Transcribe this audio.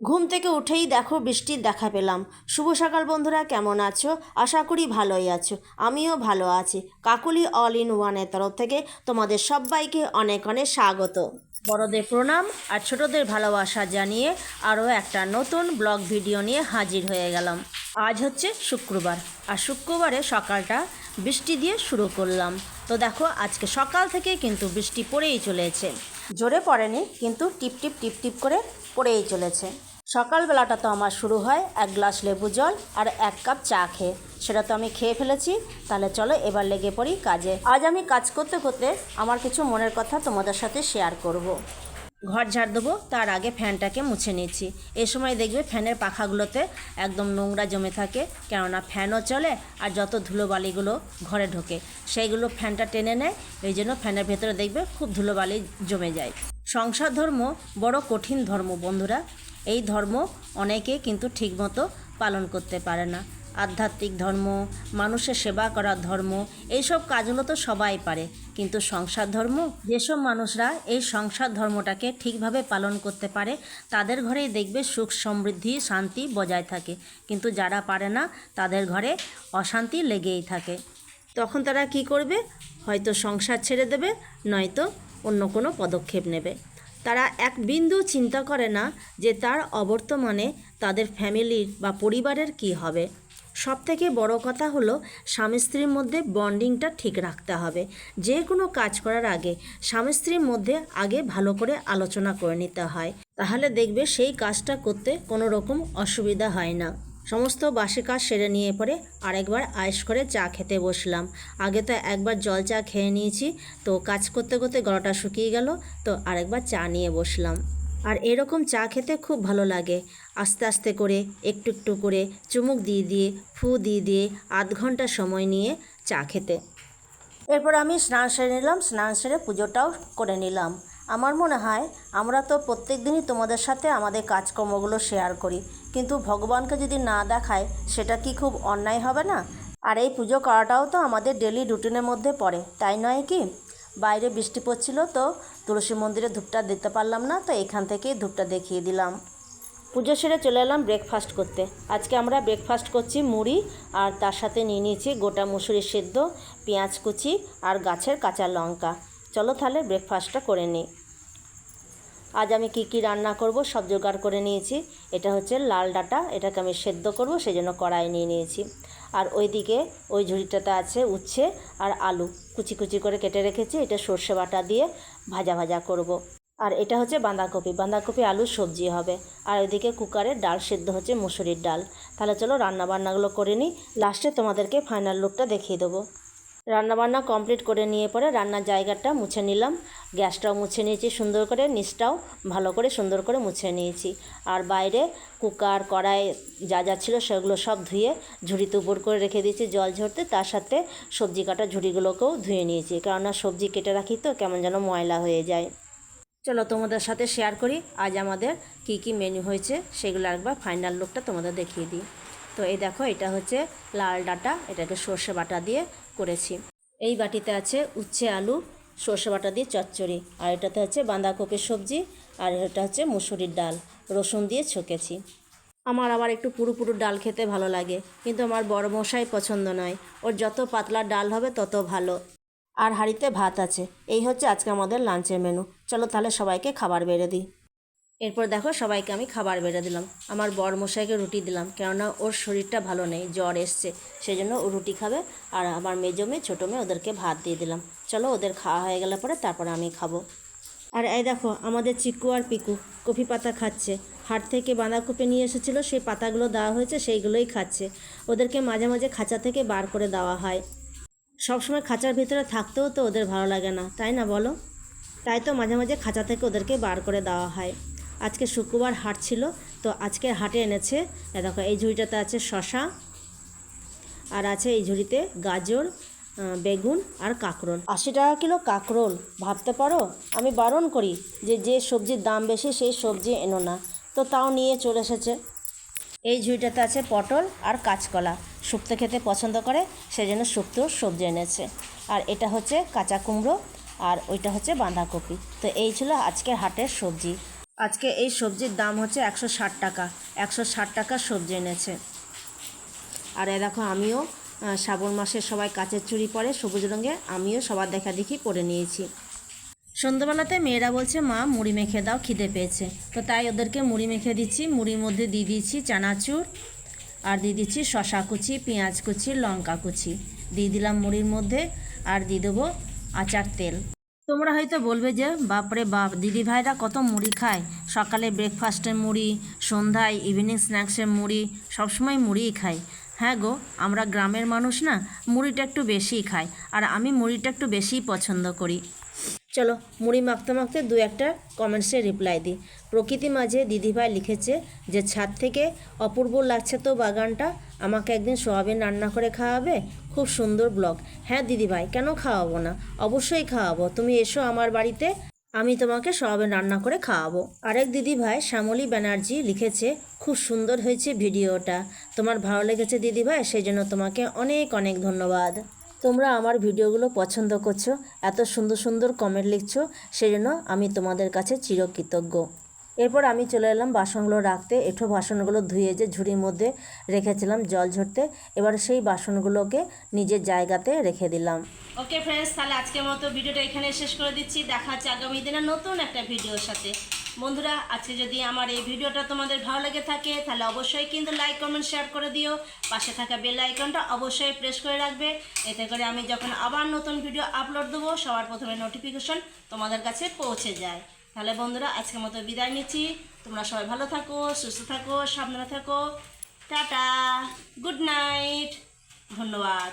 ঘুম থেকে উঠেই দেখো বৃষ্টির দেখা পেলাম। শুভ সকাল বন্ধুরা, কেমন আছো? আশা করি ভালোই আছো। আমিও ভালো আছি। কাকুলি অল ইন ওয়ানের তরফ থেকে তোমাদের সবাইকে অনেক অনেক স্বাগত। বড়দের প্রণাম আর ছোটদের ভালোবাসা জানিয়ে আরও একটা নতুন ব্লগ ভিডিও নিয়ে হাজির হয়ে গেলাম। আজ হচ্ছে শুক্রবার আর শুক্রবারে সকালটা বৃষ্টি দিয়ে শুরু করলাম। তো দেখো, আজকে সকাল থেকে কিন্তু বৃষ্টি পড়েই চলেছে। জোরে পড়েনি, কিন্তু টিপ টিপ টিপ টিপ করে পড়েই চলেছে। সকালবেলাটা তো আমার শুরু হয় এক গ্লাস লেবু জল আর এক কাপ চা খেয়ে। সেটা তো আমি খেয়ে ফেলেছি। তাহলে চলো এবার লেগে পড়ি কাজে। আজ আমি কাজ করতে করতে আমার কিছু মনের কথা তোমাদের সাথে শেয়ার করব। ঘর ঝাড় দেবো, তার আগে ফ্যানটাকে মুছে নিচ্ছি এ সময় দেখবে ফ্যানের পাখাগুলোতে একদম নোংরা জমে থাকে, কেননা ফ্যানও চলে আর যত ধুলোবালিগুলো ঘরে ঢোকে, সেইগুলো ফ্যানটা টেনে নেয়। এই জন্য ফ্যানের ভেতরে দেখবে খুব ধুলোবালি জমে যায়। সংসার ধর্ম বড় কঠিন ধর্ম বন্ধুরা। এই ধর্ম অনেকে কিন্তু ঠিকমতো পালন করতে পারে না। আধ্যাত্মিক ধর্ম, মানুষের সেবা করার ধর্ম, এইসব কাজগুলো তো সবাই পারে। কিন্তু সংসার ধর্ম, যেসব মানুষরা এই সংসার ধর্মটাকে ঠিকভাবে পালন করতে পারে, তাদের ঘরেই দেখবে সুখ সমৃদ্ধি, শান্তি বজায় থাকে। কিন্তু যারা পারে না, তাদের ঘরে অশান্তি লেগেই থাকে। তখন তারা কি করবে? হয়তো সংসার ছেড়ে দেবে, নয়তো অন্য কোনো পদক্ষেপ নেবে। তারা এক বিন্দু চিন্তা করে না যে তার অবর্তমানে তাদের ফ্যামিলির বা পরিবারের কি হবে। সব থেকে বড় কথা হলো, স্বামী স্ত্রীর মধ্যে বন্ডিংটা ঠিক রাখতে হবে। যে কোনো কাজ করার আগে স্বামী স্ত্রীর মধ্যে আগে ভালো করে আলোচনা করে নিতে হয়। তাহলে দেখবে সেই কাজটা করতে কোনো রকম অসুবিধা হয় না। সমস্ত বাসি কাজ সেরে নিয়ে পরে আরেকবার আয়েস করে চা খেতে বসলাম। আগে তো একবার জল চা খেয়ে নিয়েছি, তো কাজ করতে করতে গলাটা শুকিয়ে গেল, তো আরেকবার চা নিয়ে বসলাম। আর এরকম চা খেতে খুব ভালো লাগে। আস্তে আস্তে করে, একটু একটু করে, চুমুক দিয়ে দিয়ে, ফু দিয়ে দিয়ে, আধ ঘণ্টা সময় নিয়ে চা খেতে। এরপর আমি স্নান সেরে নিলাম, স্নান সেরে পুজোটাও করে নিলাম। আমার মনে হয়, আমরা তো প্রত্যেক দিনই তোমাদের সাথে আমাদের কাজকর্মগুলো শেয়ার করি। কিন্তু ভগবানকে যদি না দেখায়, সেটা কি খুব অন্যায় হবে না? আর এই পুজো করাটাও তো আমাদের ডেলি রুটিনের মধ্যে পড়ে, তাই নয় কি? বাইরে বৃষ্টি পড়ছিল তো তুলসী মন্দিরে ধূপটা দিতে পারলাম না, তো এখান থেকেই ধূপটা দেখিয়ে দিলাম। পুজো সেরে চলে এলাম ব্রেকফাস্ট করতে। আজকে আমরা ব্রেকফাস্ট করছি মুড়ি, আর তার সাথে নিয়ে নিয়েছি গোটা মুসুরি সেদ্ধ, পেঁয়াজ কুচি, আর গাছের কাঁচা লঙ্কা। চলো তাহলে ব্রেকফাস্টটা করে নিই। আজ আমি কি কি রান্না করব সব জোগাড় করে নিয়েছি। এটা হচ্ছে লাল ডাঁটা, এটাকে আমি সেদ্ধ করব সেই জন্য কড়াই নিয়ে নিয়েছি। আর ওইদিকে ওই ঝুড়িটাতে আছে উচ্ছে আর আলু। কুচি কুচি করে কেটে রেখেছি, এটা সর্ষে বাটা দিয়ে ভাজা ভাজা করব। আর এটা হচ্ছে বাঁধাকপি বাঁধাকপি আলুর সবজি হবে। আর ওইদিকে কুকারে ডাল সেদ্ধ হচ্ছে মুসুরির ডাল। তাহলে চলো রান্না বান্নাগুলো করে নিই, লাস্টে তোমাদেরকে ফাইনাল লুকটা দেখিয়ে দেবো। রান্নাবান্না কমপ্লিট করে নিয়ে পরে রান্নার জায়গাটা মুছে নিলাম। গ্যাসটাও মুছে নিয়েছি সুন্দর করে, নিচটাও ভালো করে সুন্দর করে মুছে নিয়েছি। আর বাইরে কুকার, কড়াই যা যা ছিল সেগুলো সব ধুয়ে ঝুড়িতে উপর করে রেখে দিয়েছি জল ঝরতে। তার সাথে সবজি কাটা ঝুড়িগুলোকেও ধুয়ে নিয়েছি, কেননা সবজি কেটে রাখি তো কেমন যেন ময়লা হয়ে যায়। চলো তোমাদের সাথে শেয়ার করি, আজ আমাদের কি কি মেনু হয়েছে সেগুলো একবার ফাইনাল লুকটা তোমাদের দেখিয়ে দিই। তো এই দেখো, এটা হচ্ছে লাল ডাটা, এটাকে সর্ষে বাটা দিয়ে করেছি। এই বাটিতে আছে উচ্ছে আলু, সর্ষে বাটা দিয়ে চচ্চড়ি, আর এটাতে হচ্ছে বাঁধাকপির সবজি, আর এটা হচ্ছে মুসুরির ডাল, রসুন দিয়ে ছকেছি। আমার আবার একটু পুরো ডাল খেতে ভালো লাগে, কিন্তু আমার বড় মশাই পছন্দ নয়। ওর যত পাতলা ডাল হবে তত ভালো। আর হাঁড়িতে ভাত আছে, এই হচ্ছে আজকে আমাদের লাঞ্চের মেনু। চলো তাহলে সবাইকে খাবার বেড়ে দিই। এরপর দেখো সবাইকে আমি খাবার বেড়ে দিলাম। আমার বর মশাইকে রুটি দিলাম, কেননা ওর শরীরটা ভালো নেই, জ্বর এসছে সেই জন্য ও রুটি খাবে আর আমার মেজো মেয়ে, ছোটো মেয়ে ওদেরকে ভাত দিয়ে দিলাম। চলো ওদের খাওয়া হয়ে গেলে পরে তারপরে আমি খাব। আর এই দেখো, আমাদের চিকু আর পিকু কফি পাতা খাচ্ছে। হাট থেকে বাঁধাকপি নিয়ে এসেছিল, সেই পাতাগুলো দেওয়া হয়েছে, সেইগুলোই খাচ্ছে। ওদেরকে মাঝে মাঝে খাঁচা থেকে বার করে দেওয়া হয়। সবসময় খাঁচার ভিতরে থাকতেও তো ওদের ভালো লাগে না, তাই না বলো? তাই তো মাঝে মাঝে খাঁচা থেকে ওদেরকে বার করে দেওয়া হয়। আজকে শুক্রবার হাট ছিল, তো আজকে হাটে এনেছে দেখো, এই ঝুড়িটাতে আছে শশা, আর আছে এই ঝুড়িতে গাজর বেগুন আর কাঁকরোল। আশি টাকা কিলো কাঁকরোল, ভাবতে পারো? আমি বারণ করি যে যে সবজির দাম বেশি, সেই সবজি এনো না, তো তাও নিয়ে চলে এসেছে। এই ঝুড়িটাতে আছে পটল আর কাঁচকলা, শুক্তো খেতে পছন্দ করে সেই জন্য শুক্তো সবজি এনেছে। আর এটা হচ্ছে কাঁচা কুমড়ো, আর ওইটা হচ্ছে বাঁধাকপি, তো এই ছিল আজকের হাটের সবজি। আজকে এই সবজির দাম হচ্ছে একশো ষাট টাকা। একশো ষাট টাকার সবজি এনেছে। আর এ দেখো, আমিও শ্রাবণ মাসে সবাই কাচের চুড়ি পরে, সবুজ রঙের, আমিও সবার দেখা দেখি পরে নিয়েছি। সন্ধ্যাবেলাতে মেয়েরা বলছে, মা, মুড়ি মেখে দাও, খিদে পেয়েছে। তো তাই ওদেরকে মুড়ি মেখে দিচ্ছি। মুড়ির মধ্যে দিয়ে দিচ্ছি চানাচুর, আর দিয়ে দিচ্ছি শশা কুচি, পেঁয়াজ কুচি, লঙ্কা কুচি। দিয়ে দিলাম মুড়ির মধ্যে, আর দিয়ে দেবো আচার তেল। তোমরা হয়তো বলবে যে, বাপরে বাপ, দিদি ভাইরা কত মুড়ি খায়। সকালে ব্রেকফাস্টের মুড়ি, সন্ধ্যায় ইভিনিং স্ন্যাক্সের মুড়ি, সবসময় মুড়িই খাই হ্যাঁ গো, আমরা গ্রামের মানুষ না, মুড়িটা একটু বেশিই খাই আর আমি মুড়িটা একটু বেশিই পছন্দ করি। চলো মুড়ি মাখতে মাখতে দু একটা কমেন্টসে রিপ্লাই দিই। প্রকৃতি মাঝে দিদিভাই লিখেছে যে, ছাদ থেকে অপূর্ব লাগছে তো বাগানটা, আমাকে একদিন সোয়াবিন রান্না করে খাওয়াবে? খুব সুন্দর ব্লগ হ্যাঁ দিদিভাই, কেন খাওয়াবো না? অবশ্যই খাওয়াবো, তুমি এসো আমার বাড়িতে, আমি তোমাকে সোয়াবিন রান্না করে খাওয়াবো। আরেক দিদিভাই শ্যামলী ব্যানার্জি লিখেছে, খুব সুন্দর হয়েছে ভিডিওটা, তোমার ভালো লেগেছে দিদিভাই সেই জন্য তোমাকে অনেক অনেক ধন্যবাদ। তোমরা আমার ভিডিওগুলো পছন্দ করছ, এত সুন্দর সুন্দর কমেন্ট লিখছো সেই জন্য আমি তোমাদের কাছে চিরকৃতজ্ঞ। এরপর আমি চলে এলাম বাসনগুলো রাখতে, এঠো বাসনগুলো ধুয়ে যে ঝুড়ির মধ্যে রেখেছিলাম জল ঝরতে, এবার সেই বাসনগুলোকে নিজের জায়গাতে রেখে দিলাম। ওকে ফ্রেন্ডস তাহলে আজকের মতো ভিডিওটা এখানে শেষ করে দিচ্ছি। দেখা হচ্ছে আগামী দিনে নতুন একটা ভিডিওর সাথে। বন্ধুরা, আজকে যদি আমার এই ভিডিওটা তোমাদের ভালো লেগে থাকে, তাহলে অবশ্যই কিন্তু লাইক কমেন্ট শেয়ার করে দিও। পাশে থাকা বেল আইকনটা অবশ্যই প্রেস করে রাখবে। এতে করে আমি যখন আবার নতুন ভিডিও আপলোড দেবো, সবার প্রথমে নোটিফিকেশন তোমাদের কাছে পৌঁছে যায়। তাহলে বন্ধুরা, আজকের মতো বিদায় নিচ্ছি। তোমরা সবাই ভালো থাকো, সুস্থ থাকো, সাবধানে থাকো। টাটা গুড নাইট ধন্যবাদ।